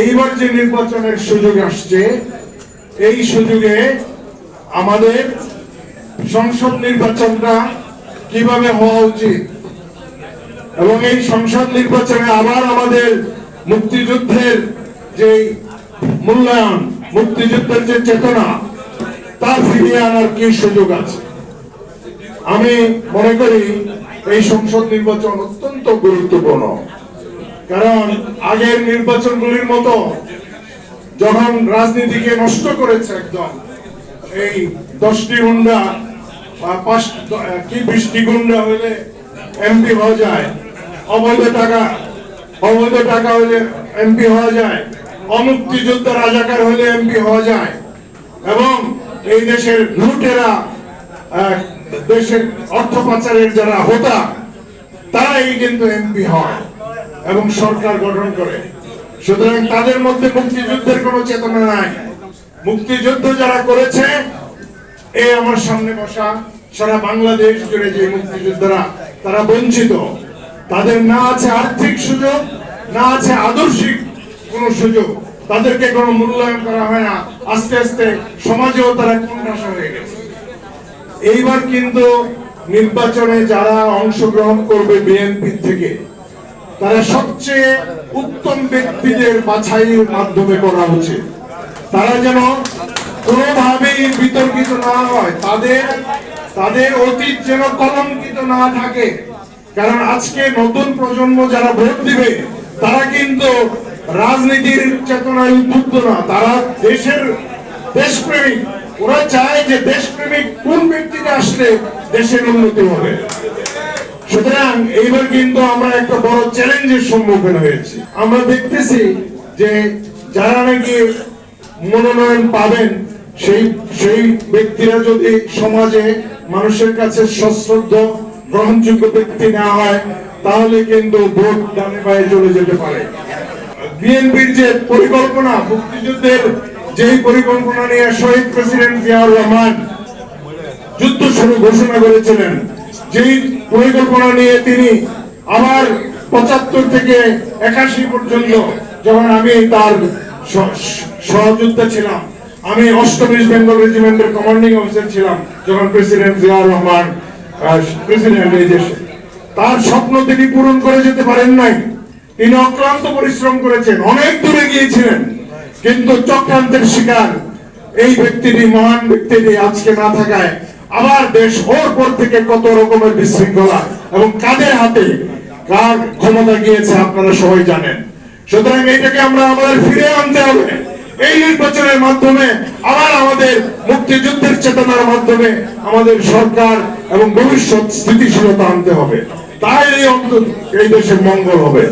এইবার যে নির্বাচনের সুযোগ আসছে, এই সুযোগে আমাদের সংসদ নির্বাচনটা কীভাবে হওয়া উচিত? এবং এই সংসদ নির্বাচনে আবার আমাদের মুক্তিযুদ্ধের যে মূল্যায়ন, মুক্তিযুদ্ধের যে চেতনা, তা ফিরিয়ে আনার কি সুযোগ আছে? আমি মনে করি এই সংসদ নির্বাচন অত্যন্ত গুরুত্বপূর্ণ। কারণ আগের নির্বাচনগুলির মতো যখন রাজনীতিকে নষ্ট করেছে একদম এই দশটি গুন্ডা পাঁচ, কি বিশটি গুন্ডা হলে এমপি হওয়া যায়, অবৈধ টাকা অবৈধ টাকা হলে এমপি হওয়া যায়, অমুক্তিযুদ্ধ রাজাকার হলে এমপি হওয়া যায় এবং এই দেশের লুটেরা দেশের অর্থ পাচারের যারা হোতা, তারাই কিন্তু এমপি হয়। এবং সরকার গঠন করে। সুতরাং তাদের মধ্যে মুক্তিযুদ্ধের কোনো চেতনা নাই। মুক্তিযুদ্ধ যারা করেছে, এই আমার সামনে বসা সারা বাংলাদেশ জুড়ে যে মুক্তিযোদ্ধারা, তারা বঞ্চিত। তাদের না আছে আর্থিক সুযোগ, না আছে আদর্শিক কোনো সুযোগ। তাদেরকে কোনো মূল্যায়ন করা হয় না। আস্তে আস্তে সমাজেও তারা কোণঠাসা হয়ে গেছে। এইবার কিন্তু নির্বাচনে যারা অংশগ্রহণ করবে বিএনপি থেকে তারা সবচেয়ে উত্তম ব্যক্তিদের বাছাইয়ের মাধ্যমে করা উচিত। তারা যেন কোনোভাবেই বিতর্কিত না হয়, তাদের তাদের অতীত যেন কলঙ্কিত না থাকে। কারণ আজকে নতুন প্রজন্ম যারা ভোট দিবে, তারা কিন্তু রাজনীতির চেতনায় উদ্বুদ্ধ না। তারা দেশের দেশপ্রেমিক। ওরা চায় যে দেশপ্রেমিক কোন ব্যক্তিকে আসলে দেশের উন্নতি হবে। সুতরাং এইবার কিন্তু আমরা একটা বড় চ্যালেঞ্জের সম্মুখীন হয়েছি। আমরা দেখতেছি যে যারা নাকি মনোনয়ন পাবেন, সেই সেই ব্যক্তিরা যদি সমাজে মানুষের কাছে সশ্রদ্ধ, গ্রহণযোগ্য ব্যক্তি না হয়, তাহলে কিন্তু ভোট ডানে পায়ে চলে যেতে পারে। বিএনপির যে পরিকল্পনা, মুক্তিযুদ্ধের যেই পরিকল্পনা নিয়ে শহীদ প্রেসিডেন্ট জিয়াউর রহমান যুদ্ধ শুরু ঘোষণা করেছিলেন, যেই পরিকল্পনা নিয়ে তিনি আবার পঁচাত্তর থেকে একাশি পর্যন্ত যখন আমি তার সহযোদ্ধা ছিলাম, আমি ইস্ট বেঙ্গল রেজিমেন্টের কমান্ডিং অফিসার ছিলাম যখন প্রেসিডেন্ট জিয়াউর রহমান প্রেসিডেন্ট এই দেশে। তার স্বপ্ন তিনি পূরণ করে যেতে পারেন নাই। তিনি অক্লান্ত পরিশ্রম করেছেন, অনেক দূরে গিয়েছিলেন, কিন্তু চক্রান্তের শিকার এই ব্যক্তিটি মহান ব্যক্তিটি আজকে না থাকায় আবার দেশ ওর পর থেকে কত রকমের বিশৃঙ্খলা এবং কাদের হাতে কার ক্ষমতা গিয়েছে আপনারা সবাই জানেন। সুতরাং এটাকে আমরা আমাদের ফিরে আনতে হবে। এই নির্বাচনের মাধ্যমে আবার আমাদের মুক্তিযুদ্ধের চেতনার মাধ্যমে আমাদের সরকার এবং ভবিষ্যৎ স্থিতিশীলতা আনতে হবে। তাই এই অন্তত এই দেশের মঙ্গল হবে।